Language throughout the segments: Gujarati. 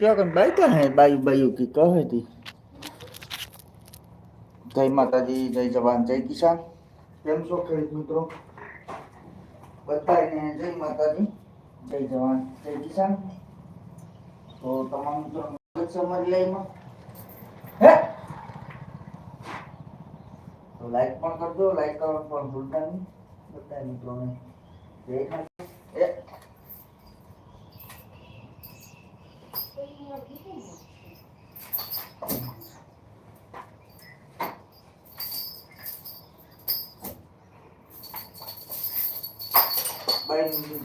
क्या कर बैठा है बायु बायु की कहे थी જય માતાજી જય જવાન જય કિસાન કેમ છો ખેડૂત મિત્રો બધાને જય માતાજી જય જવાન જય કિસાન તો તમામ મિત્રો સમજ લઈમાં હે તો લાઈક પણ કરજો લાઈક કરવાનું પણ ભૂલતા નહીં બધા મિત્રોને જય માતા એ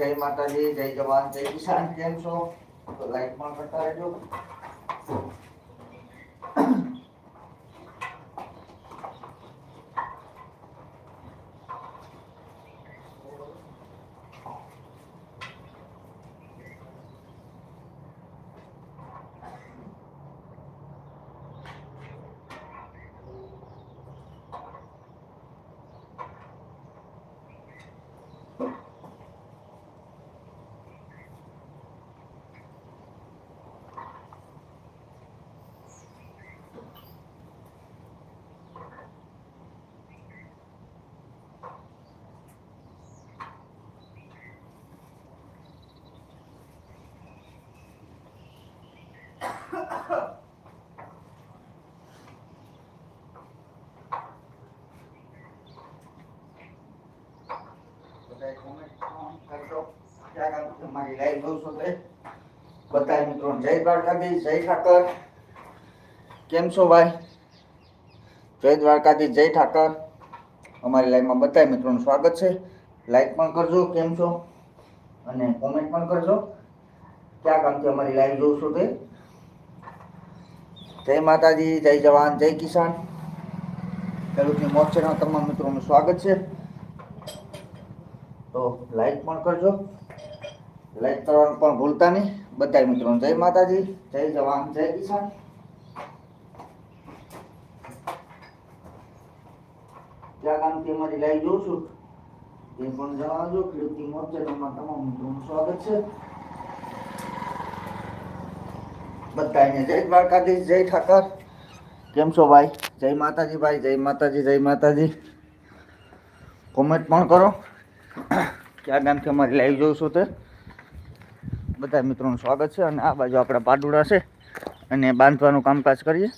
જય માતાજી જય જવાન જય કિસાન. કેમ છો? તો લાઈક પણ કરતા રહેજો બધાય comment કરજો ક્યાં ગામ તમારી લાઈવ જોઉં છો? તે બધાય મિત્રો જય દ્વારકાધી જય ઠાકર. કેમ છો ભાઈ? જય દ્વારકાધી જય ઠાકર. અમારી લાઈવમાં બધાય મિત્રોનું સ્વાગત છે. લાઈક પણ કરજો, કેમ છો? અને કોમેન્ટ પણ કરજો. ક્યાં કામથી અમારી લાઈવ જોઉં છો તે? જય માતાજી, જય જવાન, જય કિસાન. ખેડૂતની ચેનલ તમામ મિત્રોનું સ્વાગત છે. તો લાઈક પણ કરજો. લાઈક કરવાનું પણ ભૂલતા નહીં. બધા મિત્રો જય માતાજી, જય જવાન, જય કિસાન. ક્યાં ગામથી અમારી લાઈવ જોઉં છું તે પણ જણાવજો, ખેડૂતની મોજ ચેનલમાં તમામ મિત્રોનું સ્વાગત છે. બધાને જય દ્વારકાધીશ, જય ઠાકર. કેમ છો ભાઈ? જય માતાજી ભાઈ, જય માતાજી જય માતાજી. કોમેન્ટ પણ કરો. ક્યાં ગામથી અમારી લાઈવ જોઉં છું તે. બધા મિત્રોનું સ્વાગત છે અને આ બાજુ આપણા પાડુડા છે અને બાંધવાનું કામકાજ કરીએ.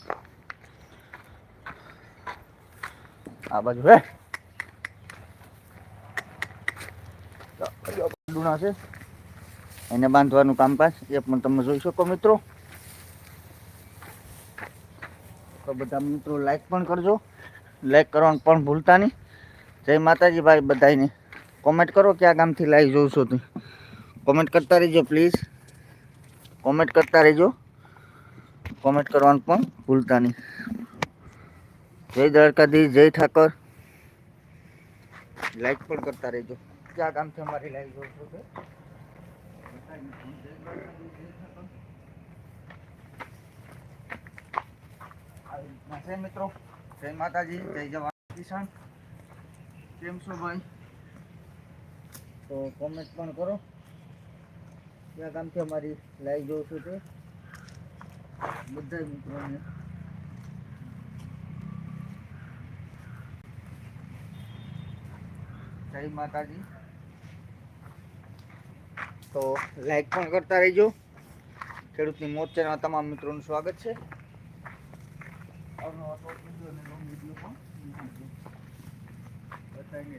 આ બાજુ હે. પાડુડા છે. એને બાંધવાનું કામકાજ, એ પણ તમે જોઈ શકો મિત્રો. તો બધા મિત્રો લાઈક પણ કરજો. લાઈક કરવાનું પણ ભૂલતા નહીં. જય માતાજી ભાઈ બધાને કોમેન્ટ કરો ક્યાં ગામથી લાઈવ જોઉં છો કોમેન્ટ કરતા રહેજો પ્લીઝ કોમેન્ટ કરતા રહેજો કોમેન્ટ કરવાનું પણ ભૂલતા નહીં જય દ્વારકાધીશ જય ઠાકર લાઈક પણ કરતા રહેજો. ક્યાં ગામથી અમારી લાઈવ જોઉં છો? તે આવી રીતના છે મિત્રો. જય માતાજી, જય જવાન કિસાન. કેમ છો ભાઈ? તો કોમેન્ટ પણ કરો. ગામથી અમારી લાઈવ જોઉં છું તે. બધા મિત્રોને. જય માતાજી. તો લાઈક પણ કરતા રહેજો. ખેડૂતની મોત ચેનલ તમામ મિત્રોનું સ્વાગત છે.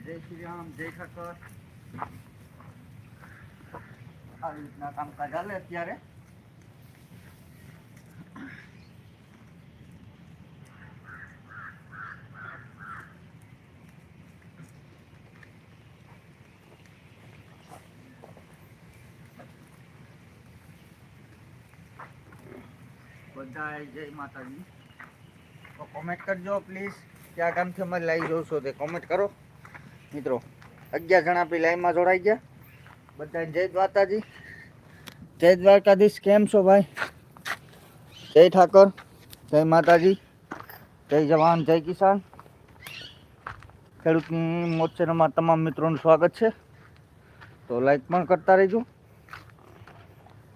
જય શ્રી રામ જય ઠાકર આવી રીતના કામકાજ ચાલે અત્યારે. જય માતાજી. તો કોમેન્ટ કરજો પ્લીઝ ક્યાં ગામથી અમે લાઈવ છો તે કોમેન્ટ કરો. મિત્રો, અગિયાર જણા આપણી લાઈવમાં જોડાઈ ગયા. બધાને જય દ્વારકાજી. જય દ્વારકાધીશ, કેમ છો ભાઈ? જય ઠાકોર, જય માતાજી, જય જવાન, જય કિસાન. ખેડૂતની મોચેરામાં તમામ મિત્રોનું સ્વાગત છે. તો લાઈક પણ કરતા રહેજો.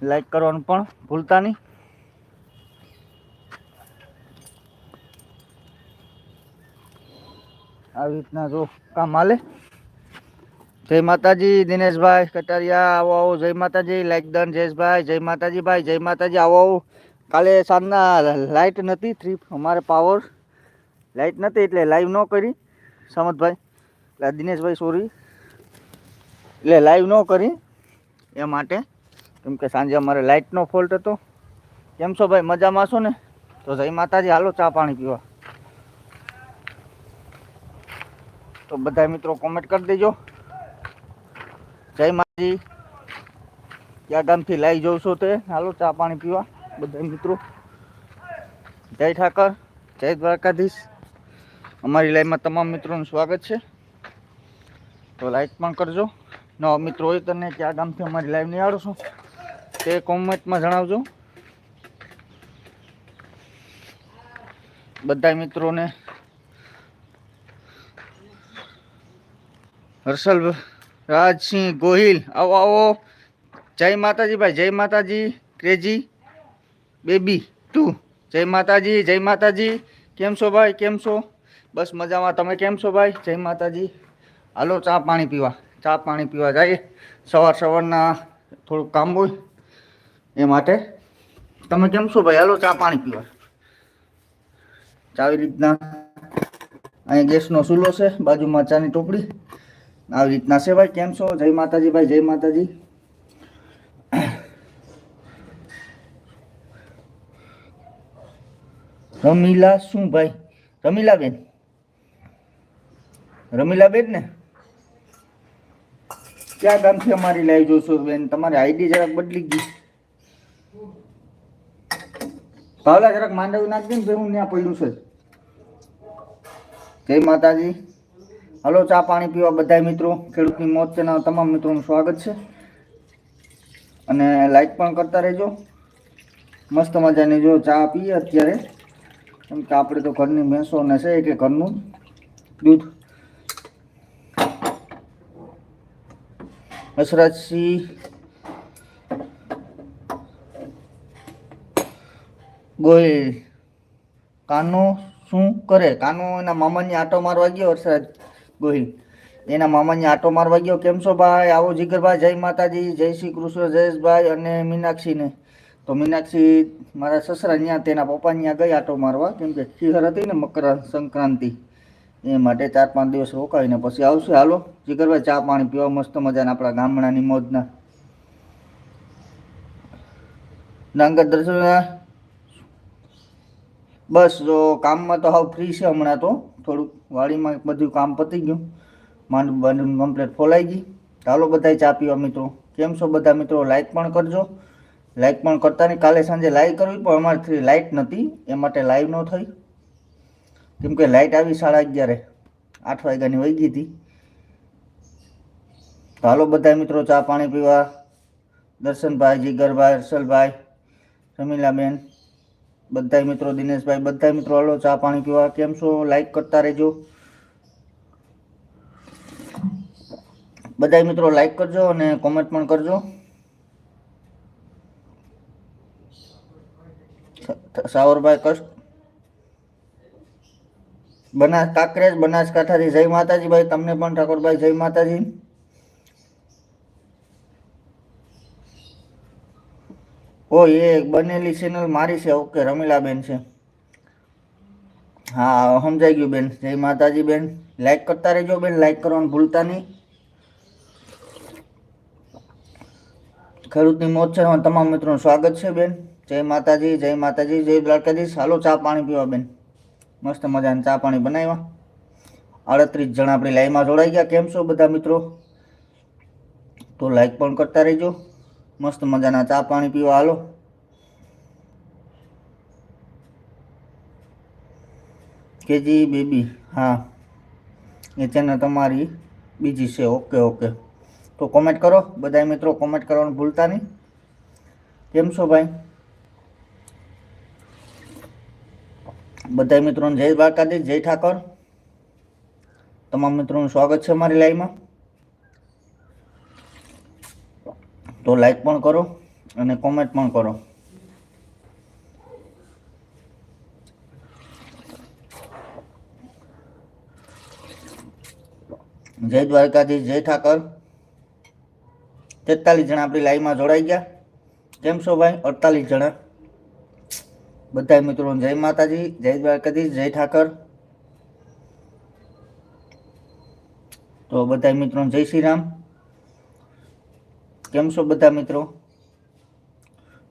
લાઈક કરવાનું પણ ભૂલતા નહીં. આવી રીતના જો કામ હાલે. જય માતાજી, દિનેશભાઈ કટારિયા, આવો આવો, જય માતાજી લાઈક દન જયેશભાઈ, જય માતાજી ભાઈ, જય માતાજી, આવો આવો. કાલે સાંજના લાઇટ નથી થ્રી અમારે પાવર લાઇટ નથી, એટલે લાઈવ ન કરી. સમતભાઈ એટલે દિનેશભાઈ સોરી એટલે લાઈવ ન કરી એ માટે. કેમ કે સાંજે અમારે લાઇટનો ફોલ્ટ હતો. કેમ છો ભાઈ, મજામાં છો ને? તો જય માતાજી, હાલો ચા પાણી પીવા. તો બધા મિત્રો કોમેન્ટ કરી દેજો. જય માજી ક્યાં ગામથી લાવી જોઉં છો તે? હાલો, ચા પાણી પીવા બધા મિત્રો. જય ઠાકર, જય દ્વારકાધીશ. અમારી લાઈવમાં તમામ મિત્રોનું સ્વાગત છે. તો લાઈક પણ કરજો. નવા મિત્રો હોય તને ક્યાં ગામથી અમારી લાઈવ નહીં આવડો છો, તે કોમેન્ટમાં જણાવજો. બધા મિત્રોને હર્ષલ રાજસિંહ ગોહિલ. આવો આવો. જય માતાજી ભાઈ, જય માતાજી. ક્રેજી. બેબી, તું. જય માતાજી જય માતાજી. કેમ છો ભાઈ? કેમ છો? બસ મજામાં. તમે કેમ છો ભાઈ? જય માતાજી. હાલો, ચા પાણી પીવા. ચા પાણી પીવા જઈએ. સવાર સવારના થોડુંક કામ હોય એ માટે. તમે કેમ છો ભાઈ? હાલો, ચા પાણી પીવા. ચાવી રીતના. અહીંયા ગેસનો ચૂલો છે, બાજુમાં ચાની ટોપડી. આવી રીતના છે ભાઈ, કેમ છો? જય માતાજી ભાઈ, જય માતાજી. રમીલા શું ભાઈ? રમીલા બેન રમીલા બેન ને? ક્યાં ગામથી અમારી? લાઈવ જોશો બેન, તમારી આઈડી જરાક બદલી ગઈ. ભાવલા જરાક માંડવી નાખજો ને હું ત્યાં પડ્યું છે. જય માતાજી. હલો, ચા પાણી પીવા બધા મિત્રો. ખેડૂતની મોત ચેનલ તમામ મિત્રોનું સ્વાગત છે. અને લાઈક પણ કરતા રહેજો. મસ્ત મજાની જો ચા પીએ અત્યારે. કેમ કે આપણે તો ઘરની ભેંસો ને છે કે ઘરનું દૂધ. હસરાજસિંહ. ગોહિલ. કાનો શું કરે? કાનો એના મામાની આટો મારવા ગયો હર્ષરાજ ગોહિલ. એના મામાની આટો મારવા ગયો. કેમ છો ભાઈ? આવો જીગરભાઈ, જય માતાજી, જય શ્રી કૃષ્ણ જયેશભાઈ અને મીનાક્ષીને. તો મીનાક્ષી મારા સસરા ત્યાં તેના પપ્પા ત્યાં ગઈ આટો મારવા. કેમ કે શિહર હતી ને મકર સંક્રાંતિ. એ માટે ચાર પાંચ દિવસ રોકાવીને પછી આવશે. હાલો, જીગરભાઈ, ચા પાણી પીવા મસ્ત મજાના આપણા ગામડાની મોજના. ડાંગર દર્શન. બસ જો કામમાં તો હાવ ફ્રી છે હમણાં તો. થોડુંક વાડીમાં બધું કામ પતી ગયું. માંડ બાંડું કમ્પ્લેટ ફોલાઈ ગઈ. ચાલો બધા ચા પીવા મિત્રો. કેમ છો બધા મિત્રો? લાઇક પણ કરજો. લાઇક પણ કરતા નહીં. કાલે સાંજે લાઈવ કરવી, પણ અમારી લાઇટ નથી. એ માટે લાઈવ ન થઈ. કેમ કે લાઇટ આવી સાડા અગિયારે. આઠ વાગ્યાની વહી ગઈ હતી. હાલો બધા મિત્રો ચા પાણી પીવા. દર્શનભાઈ, જીગરભાઈ, હર્ષલભાઈ, રમીલાબેન. બધા મિત્રો દિનેશભાઈ બધા મિત્રો હાલો, ચા પાણી પીવા. કેમ છો? લાઈક કરતા રહેજો. બધા મિત્રો લાઈક કરજો અને કોમેન્ટ પણ કરજો. સાવરભાઈ કષ્ટ બનાસ કાંકરેજ, બનાસકાંઠાથી જય માતાજી. ભાઈ, તમને પણ ઠાકોરભાઈ, જય માતાજી. ઓ એ બનેલી ચેનલ મારી છે, ઓકે, રમીલાબેન છે. હા, સમજાઈ ગયું બેન. જય માતાજી બેન. લાઈક કરતા રહેજો બેન લાઈક કરવાનું ભૂલતા નહીં. ખેડૂતની મોત છે તમામ મિત્રોનું સ્વાગત છે બેન. જય માતાજી જય માતાજી, જય દ્વારકાધીશ. હાલો, ચા પાણી પીવા બેન. મસ્ત મજાને ચા પાણી બનાવ્યા. આડત્રીસ જણા આપણી લાઈનમાં જોડાઈ ગયા. કેમ છો બધા મિત્રો? તો લાઈક પણ કરતા રહેજો. મસ્ત મજાના ચા પાણી પીવા, હાલો. કેજી બેબી, હા. એ ચેનલ તમારી બીજી છે, ઓકે ઓકે. તો કોમેન્ટ કરો બધા મિત્રો કોમેન્ટ કરવાનું ભૂલતા નહીં. કેમ છો ભાઈ? બધા મિત્રોને જય દ્વારકાધીશ, જય ઠાકર. તમામ મિત્રોનું સ્વાગત છે અમારી લાઈવમાં તો લાઈક પણ કરો અને કોમેન્ટ પણ કરો. જય દ્વારકાધીશ, જય ઠાકર. તેતાલીસ જણા આપણી લાઈવમાં જોડાઈ ગયા. કેમ છો ભાઈ? અડતાલીસ જણા. બધા મિત્રો, જય માતાજી, જય દ્વારકાધીશ, જય ઠાકર. તો બધા મિત્રો, જય શ્રી રામ. કેમ છો બધા મિત્રો?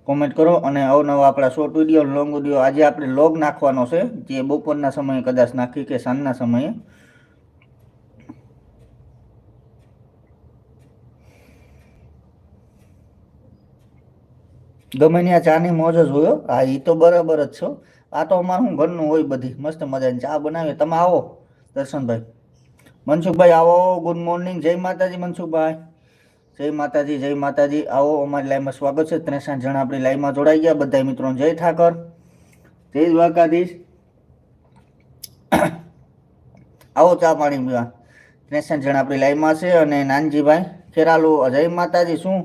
કોમેન્ટ કરો અને અવનવા આપણા શોર્ટ વીડિયો લોંગ વીડિયો આજે આપણે લોગ નાખવાનો છે, જે બપોરના સમયે કદાચ નાખી કે સાંજના સમયે. ગમે ત્યાં ચાની મોજ જ હોય હા. એ તો બરાબર જ છો. આ તો અમારું ઘરનું હોય બધી, મસ્ત મજાની ચા બનાવીએ. તમે આવો, દર્શનભાઈ. મનસુખભાઈ આવો ગુડ મોર્નિંગ જય માતાજી મનસુખભાઈ. જય માતાજી જય માતાજી. આવો અમારી લાઈવમાં સ્વાગત છે. ત્રેસઠ જણા આપણી લાઈવમાં જોડાઈ ગયા. બધા મિત્રો જય ઠાકર. જય દ્વારકાધીશ. આવો ચા પાણી પીવા. ત્રેસઠ જણા આપણી લાઈવમાં છે અને નાનજીભાઈ ખેરાલુ, જય માતાજી. શું?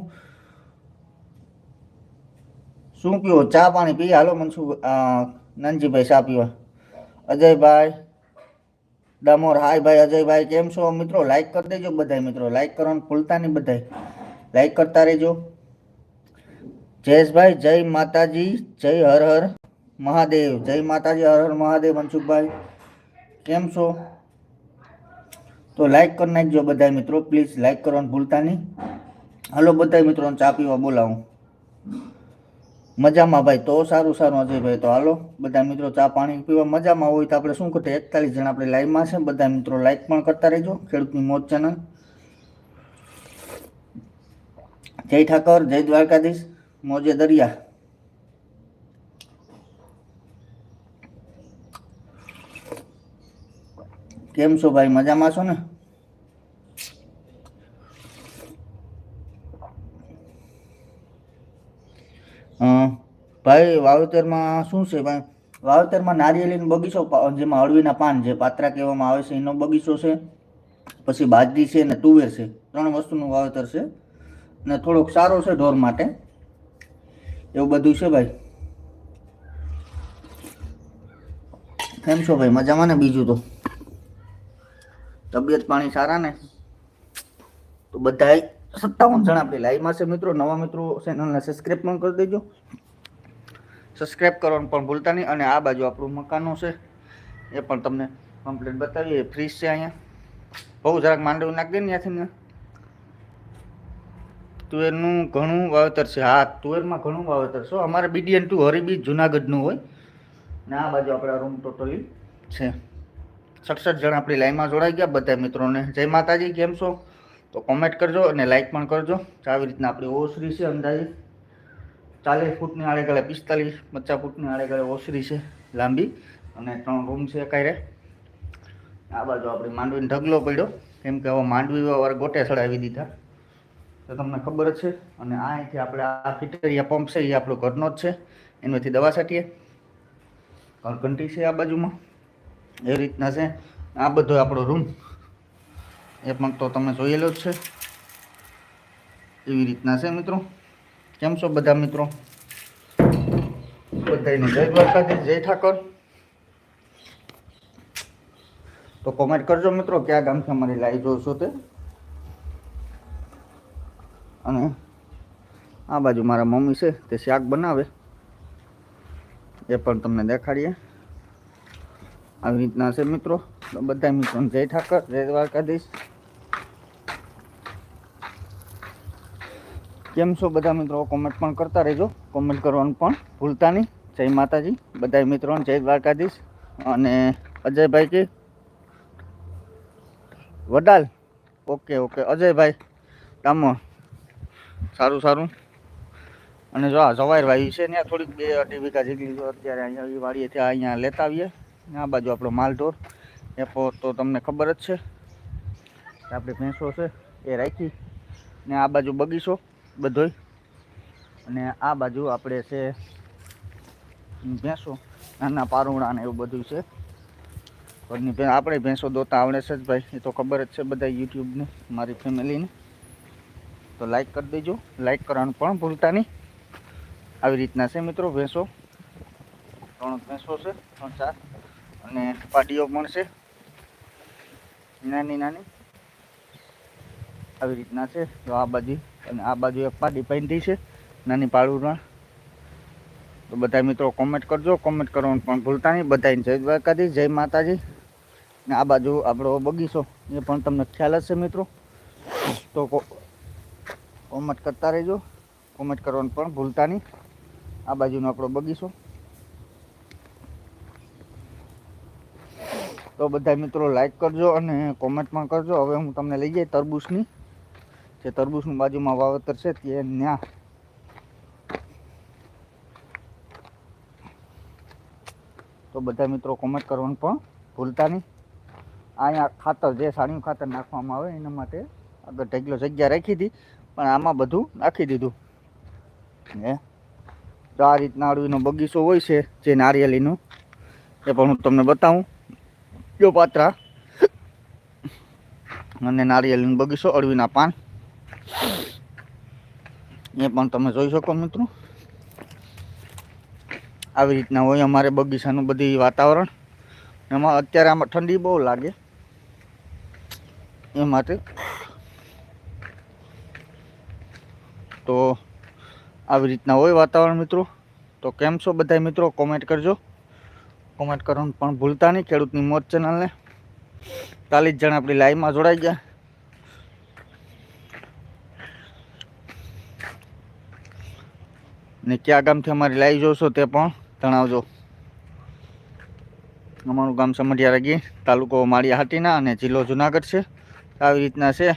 શું પીવો? ચા પાણી પી. હાલો શું નાનજીભાઈ ચા પીવા. અજયભાઈ ડામોર હાય ભાઈ અજયભાઈ કેમ છો? મિત્રો લાઈક કરી દેજો બધા મિત્રો લાઈક કરવાનું ભૂલતા નહીં બધા લાઈક કરતા રહેજો. જયેશભાઈ, જય માતાજી, જય હર હર મહાદેવ. જય માતાજી, હર હર મહાદેવ, મનસુખભાઈ. કેમ છો? તો લાઈક કરી નાખજો બધા મિત્રો. પ્લીઝ લાઈક કરવાનું ભૂલતા નહીં. હાલો બધા મિત્રોને ચા પીવા બોલાવું. મજામાં ભાઈ, તો સારું સારું અજયભાઈ તો હાલો. બધા મિત્રો ચા પાણી પીવા મજામાં હોય તો આપણે શું કરીએ એકતાલીસ જણા આપણે લાઈવમાં છે. બધા મિત્રો લાઈક પણ કરતા રહેજો. ખેડૂતની મોજ ચેનલ જય ઠાકર, જય દ્વારકાધીશ. મોજે દરિયા. કેમ છો ભાઈ? મજામાં છો ને? ભાઈ, વાવેતરમાં શું છે ભાઈ? વાવેતરમાં નારિયેળીનો બગીચો જેમાં અળવીના પાન જે પાત્રા કહેવામાં આવે છે, એનો બગીચો છે. પછી બાજરી છે અને તુવેર છે. ત્રણ વસ્તુનું વાવેતર છે. અને થોડોક સારો છે ઢોર માટે. એવું બધું છે ભાઈ. કેમ છો ભાઈ? મજામાં ને બીજું તો? તબિયત પાણી સારા ને? તો બધા સત્તાવન જણા આપણી એમાં છે મિત્રો, નવા મિત્રો ચેનલને સબસ્ક્રાઈબ પણ કરી દેજો. સબસ્ક્રાઈબ કરવાનું પણ ભૂલતા નહીં. અને આ બાજુ આપણું મકાનો છે, એ પણ તમને કમ્પ્લીટ બતાવીએ. ફ્રીજ છે અહીંયા. બહુ જરાક માંડવી નાખી દે ને ત્યાંથી ને. તુવેરનું ઘણું વાવેતર છે. હા, તુવેરમાં ઘણું વાવેતર છે અમારે બીડીએન ટુ હરીબી જુનાગઢનું હોય. ને આ બાજુ આપણા રૂમ ટોટલી છે. સડસઠ જણા આપણી લાઈનમાં જોડાઈ ગયા. બધા મિત્રોને. જય માતાજી, કેમ છો? તો કોમેન્ટ કરજો અને લાઇક પણ કરજો. આવી રીતના આપણી ઓસરી છે અંદાજે ચાલીસ ફૂટની આડે ગળે પિસ્તાલીસ, પચાસ ફૂટની આડે ઓસરી છે લાંબી. અને ત્રણ રૂમ છે કાંઈ આ બાજુ આપણે માંડવીનો ઢગલો પડ્યો. કેમ કે હવે માંડવી વાર ગોટે ચડાવી દીધા. તો તમને ખબર જ છે. અને આ અહીંથી આપણે આ ફિટરિયા પંપ છે, એ આપણો ઘરનો જ છે. એનાથી દવા છાંટીએ. ઘરઘંટી છે આ બાજુમાં. એ રીતના છે. આ બધો આપણો રૂમ. એ પણ તો તમે જોયેલો જ છે. એવી રીતના છે મિત્રો. કેમ છો બધા મિત્રો? બધાને જય દ્વારકાધીશ, જય ઠાકર. તો કોમેન્ટ કરજો મિત્રો, કયા ગામથી અમારી લાઈવ જોશો તે? અને આ બાજુ મારા મમ્મી છે, તે શાક બનાવે. એ પણ તમને દેખાડીએ. આવી રીતના છે મિત્રો. બધા મિત્રો જય ઠાકર, જય દ્વારકાધીશ. કેમ છો બધા મિત્રો? કોમેન્ટ પણ કરતા રહેજો. કોમેન્ટ કરવાનું પણ ભૂલતા નહીં. જય માતાજી. બધા મિત્રોને જય દ્વારકાધીશ. અને અજયભાઈ કે? વડાલ. ઓકે ઓકે અજયભાઈ ડામોર સારું સારું. અને જો આ જવાહરભાઈ છે ને થોડીક બે અઢી વીઘા જેટલી તો અત્યારે અહીંયા વાડીએથી અહીંયા લેતા આવીએ. આ બાજુ આપણો માલઢોર. એ પો તો તમને ખબર જ છે. આપણી ભેંસો છે, એ રાખી. ને આ બાજુ બગીચો. બધોય. અને આ બાજુ આપણે છે ભેંસો. નાના પારુણા ને એવું બધું છે. ઘરની ભેં, આપણે ભેંસો દોતા આવડે છે જ ભાઈ. એ તો ખબર જ છે બધા યુટ્યુબને, મારી ફેમિલીને. તો લાઈક કરી દેજો. લાઈક કરવાનું પણ ભૂલતા નહીં. આવી રીતના છે મિત્રો ભેંસો. ત્રણ ભેંસો છે, ત્રણ ચાર. અને પાટીઓ પણ છે. નાની નાની આવી રીતના છે. જો આ બાજુ અને આ બાજુ એક પાડી પાઇન્ટી છે, નાની પાડુમાં. તો બધા મિત્રો કોમેન્ટ કરજો કોમેન્ટ કરવાનું પણ ભૂલતા નહીં. બધાને જય દ્વારકાધી જય માતાજી. ને આ બાજુ આપણો બગીચો, એ પણ તમને ખ્યાલ હશે મિત્રો. તો કોમેન્ટ કરતા રહેજો. કોમેન્ટ કરવાનું પણ ભૂલતા નહીં. આ બાજુનો આપણો બગીચો. તો બધા મિત્રો લાઈક કરજો અને કોમેન્ટ પણ કરજો. હવે હું તમને લઈ જઈ તરબૂચની. જે તરબૂચનું બાજુમાં વાવેતર છે તે ત્યાં તો બધા મિત્રો કોમેન્ટ કરવાનું પણ ભૂલતા નહીં. અહીંયા ખાતર જે સાણિયું ખાતર નાખવામાં આવે એના માટે આગળ ઢગલો જગ્યા રાખી હતી પણ આમાં બધું નાખી દીધું. હે તો આ રીતના અળવીનો બગીચો હોય છે, જે નારિયેલીનું એ પણ હું તમને બતાવું. જો પાત્રા. અને નારિયેળીનો બગીચો, અળવીના પાન. એ પણ તમે જોઈ શકો મિત્રો. આવી રીતના હોય અમારે બગીચાનું બધી વાતાવરણ. એમાં અત્યારે આમાં ઠંડી બહુ લાગે. એ માટે. તો આવી રીતના હોય વાતાવરણ મિત્રો. તો કેમ છો બધા મિત્રો? કોમેન્ટ કરજો. કોમેન્ટ કરવાનું પણ ભૂલતા નહીં. ખેડૂતની મોત ચેનલને. ચાલીસ જણ આપણી લાઈવમાં જોડાઈ ગયા. ને કયા ગામથી અમારી લાઈવ જોશો તે પણ જણાવજો. અમારું ગામ સમઢિયા રગી, તાલુકો માળિયા હાટીના અને જિલ્લો જુનાગઢ છે. આવી રીતના છે.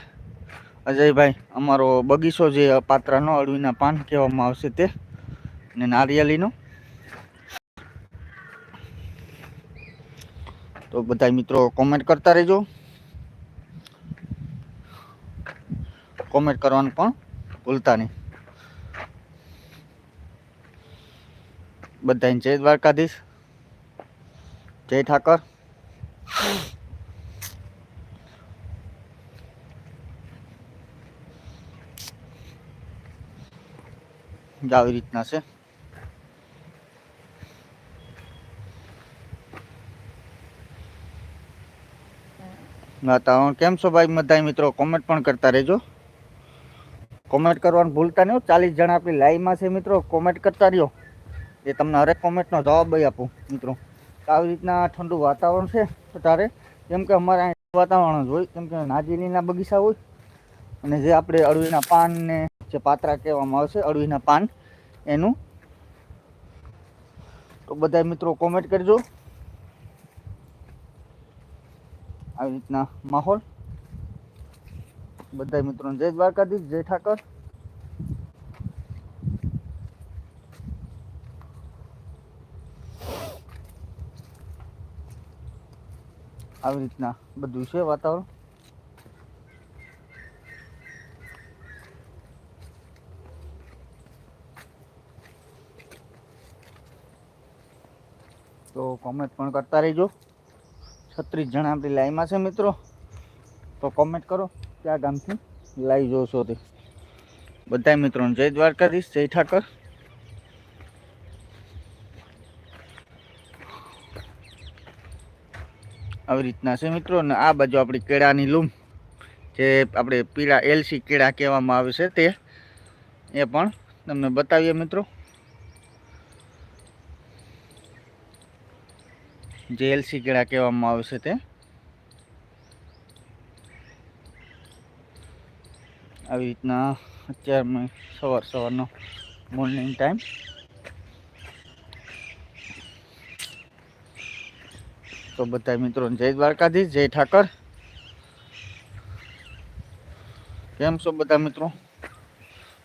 અજયભાઈ, અમારો બગીચો જે પાત્રાનો અળવીના પાન કહેવામાં આવશે તે ને નારિયેલીનો તો બધા મિત્રો કોમેન્ટ કરતા રહેજો. કોમેન્ટ કરવાનું પણ ભૂલતા નહીં. બધાને જય દ્વારકાધીશ. જય ઠાકર. આવી રીતના છે. વાતાવરણ કેમ છો ભાઈ? બધા મિત્રો કોમેન્ટ પણ કરતા રહેજો. કોમેન્ટ કરવાનું ભૂલતા નહીં ચાલીસ જણા આપણી લાઈવમાં છે મિત્રો. કોમેન્ટ કરતા રહ્યો. એ તમને હરેક કોમેન્ટનો જવાબ આપું, મિત્રો. આવી રીતના ઠંડુ વાતાવરણ છે અત્યારે. કેમ કે અમારે અહીં વાતાવરણ જ હોય, કેમ કે નાજીલીના બગીચા હોય. અને જે આપણે અળવીના પાનને જે પાત્રા કહેવામાં આવશે અળવીના પાન, એનું. તો બધા મિત્રો કોમેન્ટ કરજો. આવી રીતના માહોલ. બધા મિત્રોને જય દ્વારકાધીશ, જય ઠાકર. આવી રીતના બધું છે વાતાવરણ. તો કોમેન્ટ પણ કરતા રહેજો. છત્રીસ જણા આપણી લાઈવમાં છે મિત્રો. તો કોમેન્ટ કરો ક્યાં ગામથી લાઈવ જોશો તે. બધા મિત્રોને જય દ્વારકાધીશ, જય ઠાકર. આવી રીતના છે મિત્રો. અને આ બાજુ આપણી કેળાની લૂમ, જે આપણે પીળા એલસી કેળા કહેવામાં આવે છે તે, એ પણ તમને બતાવીએ મિત્રો. જે એલસી કેળા કહેવામાં આવે છે તે. આવી રીતના અત્યારે સવાર સવારનો મોર્નિંગ ટાઈમ તો બધા મિત્રો, જય દ્વારકાધીશ, જય ઠાકર. કેમ છો બધા મિત્રો?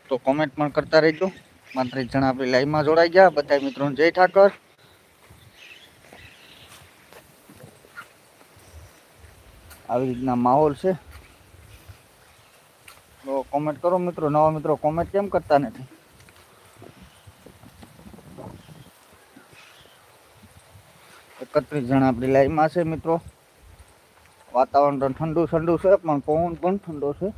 તો કોમેન્ટ પણ કરતા રહેજો. માત્ર જણા આપણી લાઈવમાં જોડાઈ ગયા. બધા મિત્રો, જય ઠાકર. આવી રીતના માહોલ છે. તો કોમેન્ટ કરો મિત્રો. નવા મિત્રો કોમેન્ટ કેમ કરતા નથી? એકત્રીસ જણા આપણી લાઈનમાં છે મિત્રો. વાતાવરણ તો ઠંડુ ઠંડુ છે, પણ પવન પણ ઠંડો છે.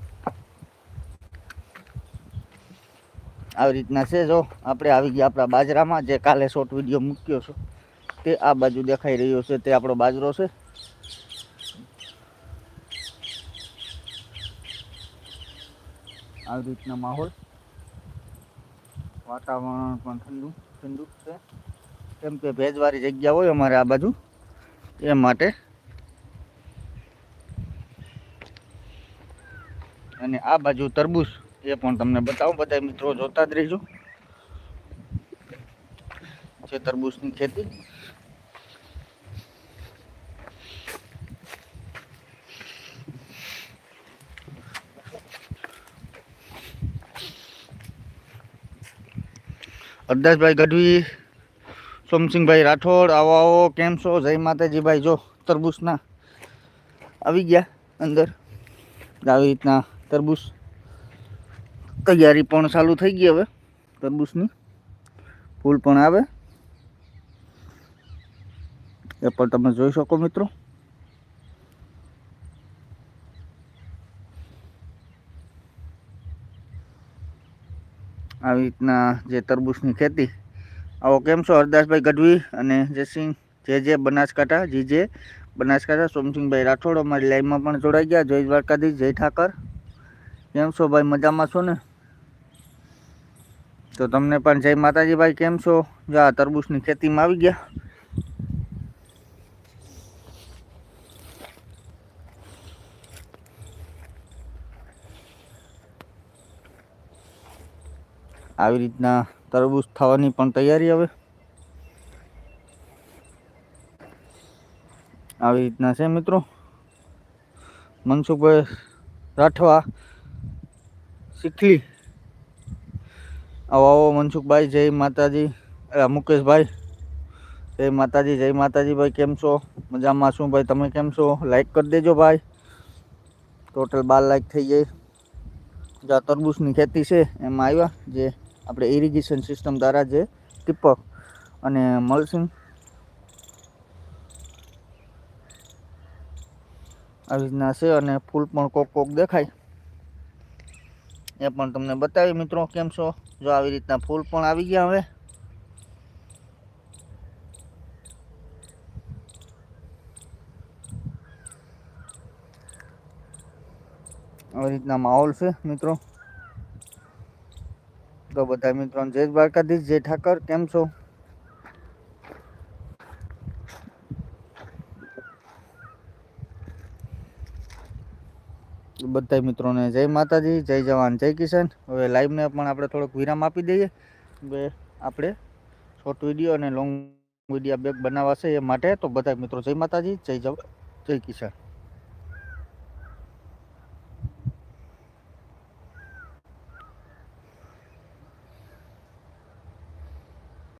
આવી રીતના છે જો, આપણે આવી ગયા આપણા બાજરામાં, જે કાલે શોર્ટ વીડિયો મૂક્યો છે. તે આ બાજુ દેખાઈ રહ્યો છે, તે આપણો બાજરો છે. આવી રીતના માહોલ. વાતાવરણ પણ ઠંડુ ઠંડુ છે. કેમ કે ભેજવાળી જગ્યા હોય અમારે આ બાજુ, એ માટે. અને આ બાજુ તરબૂચ, એ પણ તમને બતાવું બધા મિત્રો જોતા જ રહીજો. છે તરબૂચની ખેતી. અરદાસભાઈ ગઢવી સોમસિંહભાઈ રાઠોડ, આવો આવો, કેમ છો? જય માતાજીભાઈ. જો, તરબૂચના આવી ગયા અંદર. આવી રીતના તરબૂચ તૈયારી પણ ચાલુ થઈ ગઈ હવે, તરબૂચની. ફૂલ પણ આવે. એ પણ તમે જોઈ શકો મિત્રો. આવી રીતના જે તરબૂચની ખેતી આવો કેમ છો? હરદાસભાઈ ગઢવી અને જયસિંહ, જે જે બનાસકાંઠા, જી જે બનાસકાંઠા, સોમસિંહભાઈ રાઠોડ અમારી લાઈનમાં પણ જોડાઈ ગયા. જય દ્વારકાધીશ, જય ઠાકર. કેમ છો ભાઈ? મજામાં છો ને? તો તમને પણ જય માતાજી ભાઈ, કેમ છો? જો આ તરબૂચની ખેતીમાં આવી ગયા. આવી રીતના તરબૂચ થવાની પણ તૈયારી હવે. આવી રીતના છે મિત્રો. મનસુખભાઈ રાઠવા શીખલી. આવો આવો, મનસુખભાઈ, જય માતાજી. મુકેશભાઈ. જય માતાજી જય માતાજી ભાઈ, કેમ છો? મજામાં શું ભાઈ, તમે કેમ છો? લાઈક કરી દેજો ભાઈ. ટોટલ બાર લાઈક થઈ જાય જ્યાં તરબૂચની ખેતી છે, એમાં આવ્યા. જે આપણે ઇરિગેશન સિસ્ટમ દ્વારા જે ટીપક અને મલસિંગ આવી રીતના છે અને ફૂલ પણ કોક કોક દેખાય. એ પણ તમને બતાવી મિત્રો, કેમ છો? જો આવી રીતના ફૂલ પણ આવી ગયા હવે. આવી રીતના માહોલ છે મિત્રો. તો બધા મિત્રો જય દ્વારકાધીશ. જય ઠાકર. કેમ છો? બધા મિત્રોને જય માતાજી, જય જવાન, જય કિસાન. હવે લાઈવને પણ આપણે થોડોક વિરામ આપી દઈએ. હવે આપણે શોર્ટ વીડિયો અને લોંગ વીડિયો બેગ બનાવવા છે એ માટે. તો બધા મિત્રો જય માતાજી, જય જવાન, જય કિસાન.